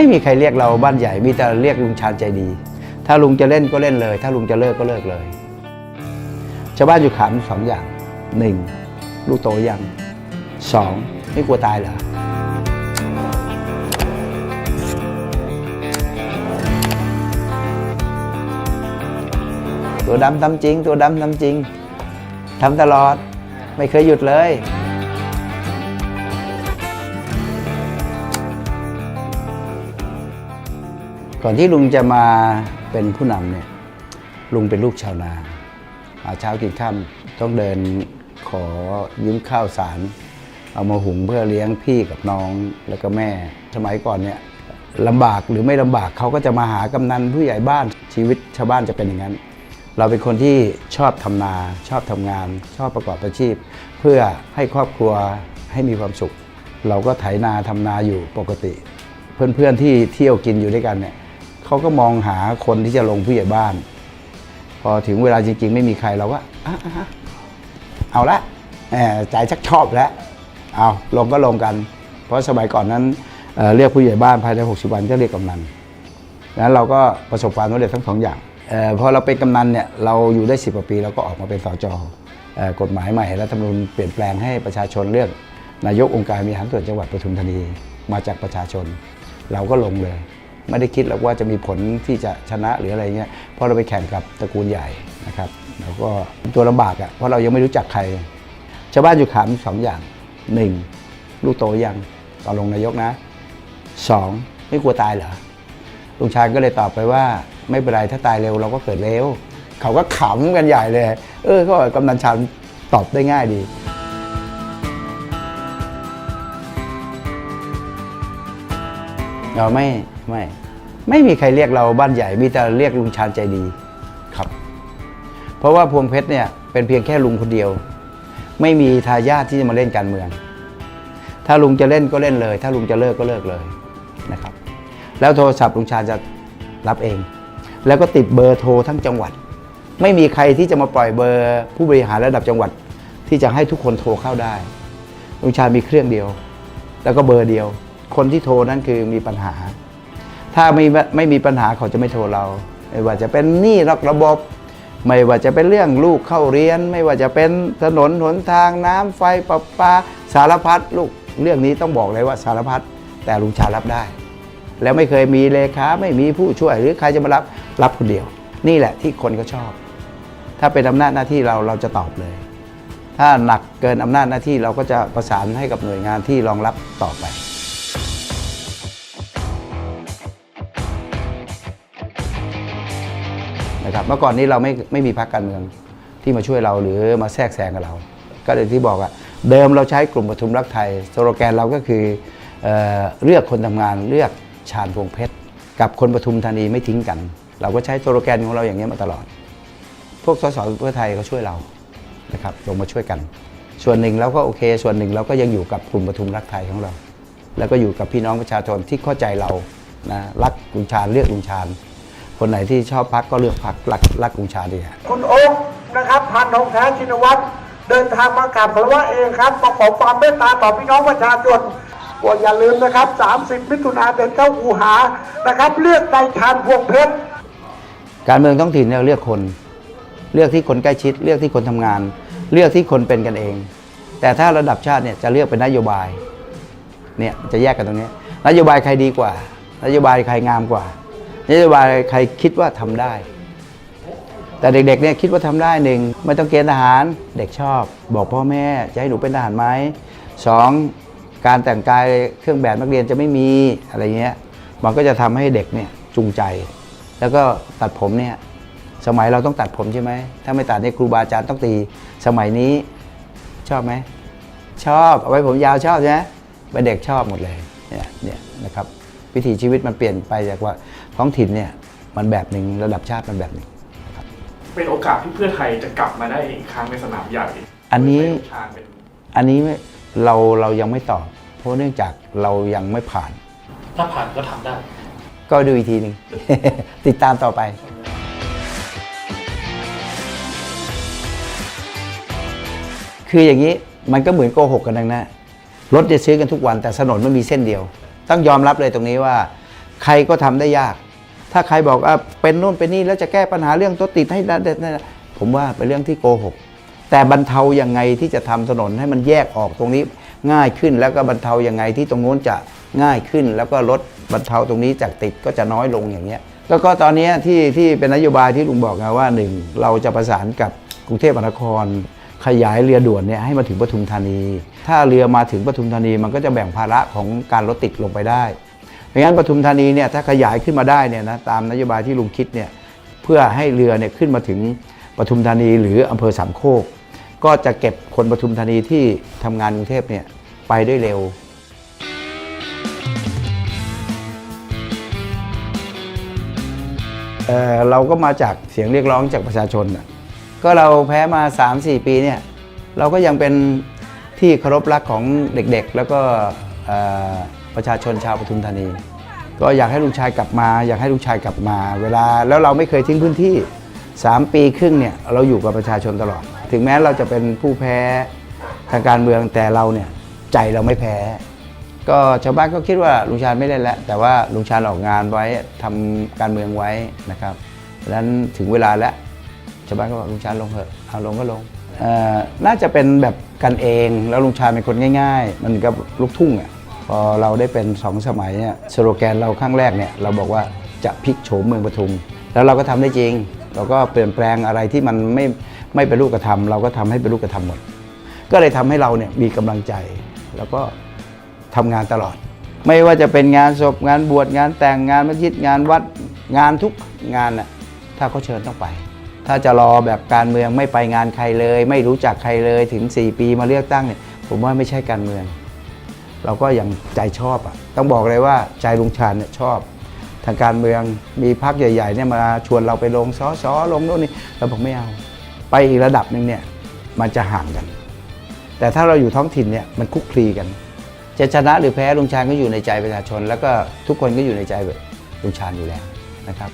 ไม่มีใครเรียกเราบ้านใหญ่มีแต่เรียกลุงชาญใจดี ถ้าลุงจะเล่นก็เล่นเลย ถ้าลุงจะเลิกก็เลิกเลยชาวบ้านอยู่ขามสองอย่างหนึ่งลูกโตยังสองไม่กลัวตายเหรอตัวดำทำจริง ตัวดำทำจริงทำตลอดไม่เคยหยุดเลย ก่อนที่ลุงจะมาเป็นผู้นำเนี่ยลุงเป็นลูกชาวนาหาเช้ากินค่ำต้องเดินขอยืมข้าวสาร เอามาหุงเพื่อเลี้ยงพี่กับน้องแล้วก็แม่ สมัยก่อนเนี่ยลำบากหรือไม่ลำบากเขาก็จะมาหากำนันผู้ใหญ่บ้านชีวิตชาวบ้านจะเป็นอย่างนั้น เราเป็นคนที่ชอบทำนา ชอบทำงาน ชอบประกอบอาชีพ เพื่อให้ครอบครัวให้มีความสุข เราก็ไถนาทำนาอยู่ปกติ เพื่อนๆที่เที่ยวกินอยู่ด้วยกันเนี่ย เขาก็มองหาคนที่จะลงผู้ใหญ่บ้าน พอถึงเวลาจริง ๆ ไม่มีใครเราก็อะอะเอาละใจชักชอบแล้วเอาลงก็ลงกัน เพราะสมัยก่อนนั้นเเรียกผู้ใหญ่บ้านภายใน 60 วันก็เรียกกำนันนั้นเราก็ประสบความสำเร็จทั้งสองอย่างออพอเราเป็นกำนันเนี่ยเราอยู่ได้ 10กว่าปีเราก็ออกมาเป็นสจออกฎหมายใหม่รัฐธรรมนูญเปลี่ยนแปลงให้ประชาชนเลือกนายกองค์การบริหารส่วนจังหวัดปทุมธานีมาจากประชาชน เราก็ลงเลย ไม่ได้คิดหรอกว่าจะมีผลที่จะชนะหรืออะไรเงี้ยเพราะเราไปแข่งกับตระกูลใหญ่นะครับแล้วก็ตัวลำบากอะ่ะเพราะเรายังไม่รู้จักใครชาวบ้านอยู่ขามสองอย่างหนึ่งลูกโตยังตอนลงนายกนะสองไม่กลัวตายเหรอลุงชายก็เลยตอบไปว่า ไม่เป็นไรถ้าตายเร็วเราก็เกิดเร็ว เขาก็ขำกันใหญ่เลย เออก็กำนันชานตอบได้ง่ายดี เราไม่ไม่ไม่มีใครเรียกเราบ้านใหญ่มีแต่เรียกลุงชาญใจดีครับ เพราะว่าพวงเพชรเนี่ยเป็นเพียงแค่ลุงคนเดียว ไม่มีทายาทที่จะมาเล่นการเมือง ถ้าลุงจะเล่นก็เล่นเลย ถ้าลุงจะเลิกก็เลิกเลยนะครับ แล้วโทรศัพท์ลุงชาญจะรับเอง แล้วก็ติดเบอร์โทรทั้งจังหวัด ไม่มีใครที่จะมาปล่อยเบอร์ผู้บริหารระดับจังหวัด ที่จะให้ทุกคนโทรเข้าได้ลุงชาญมีเครื่องเดียว แล้วก็เบอร์เดียว คนที่โทรนั้นคือมีปัญหา ถ้าไม่ไม่มีปัญหาเขาจะไม่โทรเรา ไม่ว่าจะเป็นหนี้นอกระบบ ไม่ว่าจะเป็นเรื่องลูกเข้าเรียน ไม่ว่าจะเป็นถนนหนทางน้ำไฟประปาสารพัดลูกเรื่องนี้ต้องบอกเลยว่าสารพัดแต่ลุงชารับได้ แล้วไม่เคยมีเลขาไม่มีผู้ช่วยหรือใครจะมารับรับคนเดียว นี่แหละที่คนเขาชอบ ถ้าเป็นอำนาจหน้าที่เราเราจะตอบเลยถ้าหนักเกินอำนาจหน้าที่เราก็จะประสานให้กับหน่วยงานที่รองรับต่อไป นะครับเมื่อก่อนนี้เราไม่ไม่มีพรรคการเมืองที่มาช่วยเราหรือมาแทรกแซงกับเรา ก็เลยที่บอกว่าเดิมเราใช้กลุ่มปทุมรักไทยสโลแกนเราก็คือเออเลือกคนทำงานเลือกชาญพวงเพชรกับคนปทุมธานีไม่ทิ้งกัน เราก็ใช้สโลแกนของเราอย่างนี้มาตลอด พวกสสเพื่อไทยเขาช่วยเรานะครับลงมาช่วยกัน ส่วนหนึ่งเราก็โอเค ส่วนหนึ่งเราก็ยังอยู่กับกลุ่มปทุมรักไทยของเรา แล้วก็อยู่กับพี่น้องประชาชนที่เข้าใจเรานะรักลุงชาญเลือกลุงชาญ คนไหนที่ชอบพักก็เลือกพักรักรักลุงชาญดีฮะคุณโอ๊คนะครับพันทองแท้ชินวัตรเดินทางมากราบคารวะเองครับมาขอความเมตตาต่อพี่น้องประชาชนว่าอย่าลืมนะครับ 30 มิถุนาเดินเข้าหูหานะครับ เลือกในชานพวงเพชรการเมืองท้องถิ่นเนี่ยเลือกคน เลือกที่คนใกล้ชิด เลือกที่คนทำงาน เลือกที่คนเป็นกันเอง แต่ถ้าระดับชาติเนี่ยจะเลือกเป็นนโยบายเนี่ยจะแยกกันตรงนี้นโยบายใครดีกว่า นโยบายใครงามกว่า นโยบายใครคิดว่าทำได้ แต่เด็กๆเนี่ยคิดว่าทำได้หนึ่งไม่ต้องเกณฑ์ทหารเด็กชอบ บอกพ่อแม่จะให้หนูเป็นทหารไหมสองการแต่งกายเครื่องแบบนักเรียนจะไม่มีอะไรเงี้ยมันก็จะทำให้เด็กเนี่ยจูงใจ แล้วก็ตัดผมเนี่ยสมัยเราต้องตัดผมใช่ไหม ถ้าไม่ตัดเนี่ยครูบาอาจารย์ต้องตี สมัยนี้ชอบไหม ชอบ เอาไว้ผมยาวชอบใช่ไหมเป็นเด็กชอบหมดเลย เนี่ย เนี่ยนะครับ วิถีชีวิตมันเปลี่ยนไปจากว่าท้องถิ่นเนี่ยมันแบบหนึ่งระดับชาติมันแบบหนึ่ง เป็นโอกาสที่เพื่อไทยจะกลับมาได้อีกครั้งในสนามใหญ่อันนี้ โดยใช้ชาญเป็นอันนี้ไม่เราเรายังไม่ตอบ เพราะเนื่องจากเรายังไม่ผ่าน ถ้าผ่านก็ทำได้ ก็ดูอีกทีหนึ่ง ติดตามต่อไปคืออย่างนี้มันก็เหมือนโกหกกันดังนะรถจะซื้อกันทุกวันแต่ถนนมันมีเส้นเดียว ต้องยอมรับเลยตรงนี้ว่า ใครก็ทำได้ยาก ถ้าใครบอกว่าเป็นโน่นเป็นนี่แล้วจะแก้ปัญหาเรื่องรถติดให้ได้ผมว่าเป็นเรื่องที่โกหก แต่บรรเทายังไงที่จะทำถนนให้มันแยกออกตรงนี้ง่ายขึ้น แล้วก็บรรเทายังไงที่ตรงโน้นจะง่ายขึ้น แล้วก็ลดบรรเทาตรงนี้จากติดก็จะน้อยลงอย่างเงี้ยแล้วก็ตอนนี้ที่ที่เป็นนโยบายที่ลุงบอกไงว่าหนึ่งเราจะประสานกับกรุงเทพมหานคร ขยายเรือด่วนเนี่ยให้มาถึงปทุมธานี ถ้าเรือมาถึงปทุมธานีมันก็จะแบ่งภาระของการรถติดลงไปได้เพราะงั้นปทุมธานีเนี่ยถ้าขยายขึ้นมาได้เนี่ยนะตามนโยบายที่ลุงคิดเนี่ยเพื่อให้เรือเนี่ยขึ้นมาถึงปทุมธานีหรืออำเภอสามโคก ก็จะเก็บคนปทุมธานีที่ทำงานกรุงเทพเนี่ยไปได้เร็วเเราก็มาจากเสียงเรียกร้องจากประชาชนน่ะ ก็เราแพ้มา 3-4 ปีเนี่ยเราก็ยังเป็นที่เคารพรักของเด็กๆ แล้วก็ประชาชนชาวปทุมธานี ก็อยากให้ลุงชายกลับมา อยากให้ลุงชายกลับมา เวลาแล้วเราไม่เคยทิ้งพื้นที่ 3 ปีครึ่งเนี่ยเราอยู่กับประชาชนตลอด ถึงแม้เราจะเป็นผู้แพ้ทางการเมืองแต่เราเนี่ยใจเราไม่แพ้ ก็ชาวบ้านก็คิดว่าลุงชาญไม่เล่นแล้ว แต่ว่าลุงชาญออกงานไว้ทำการเมืองไว้นะครับดังนั้นถึงเวลาแล้ว ชาวบ้านก็บอกลุงชาญลงเถอะเอาลงก็ลงน่าจะเป็นแบบกันเองแล้วลุงชาญเป็นคนง่าย ๆ มันกับลูกทุ่งอะพอเราได้เป็นสองสมัยเนี่ยสโลแกนเราครั้งแรกเนี่ยเราบอกว่าจะพลิกโฉมเมืองปทุม แล้วเราก็ทำได้จริง เราก็เปลี่ยนแปลงอะไรที่มันไม่ไม่เป็นรูปธรรมเราก็ทำให้เป็นรูปธรรมหมด ก็เลยทำให้เราเนี่ยมีกำลังใจ แล้วก็ทำงานตลอด ไม่ว่าจะเป็นงานศพงานบวชงานแต่งงานมัสยิดงานวัดงานทุกงานน่ะถ้าเขาเชิญต้องไป ถ้าจะรอแบบการเมืองไม่ไปงานใครเลย ไม่รู้จักใครเลยถึง 4 ปีมาเลือกตั้งเนี่ยผมว่าไม่ใช่การเมือง เราก็อยังใจชอบอะต้องบอกเลยว่าใจลุงชาญเนี่ยชอบ ทางการเมืองมีพรรคใหญ่ๆเนี่ยมาชวนเราไปลงสอสอลงโน่นนี่เราบอกไม่เอา ไปอีกระดับหนึ่งเนี่ยมันจะห่างกัน แต่ถ้าเราอยู่ท้องถิ่นเนี่ยมันคุกคลีกัน จะชนะหรือแพ้ลุงชาญก็อยู่ในใจประชาชน แล้วก็ทุกคนก็อยู่ในใจลุงชาญอยู่แล้วนะครับ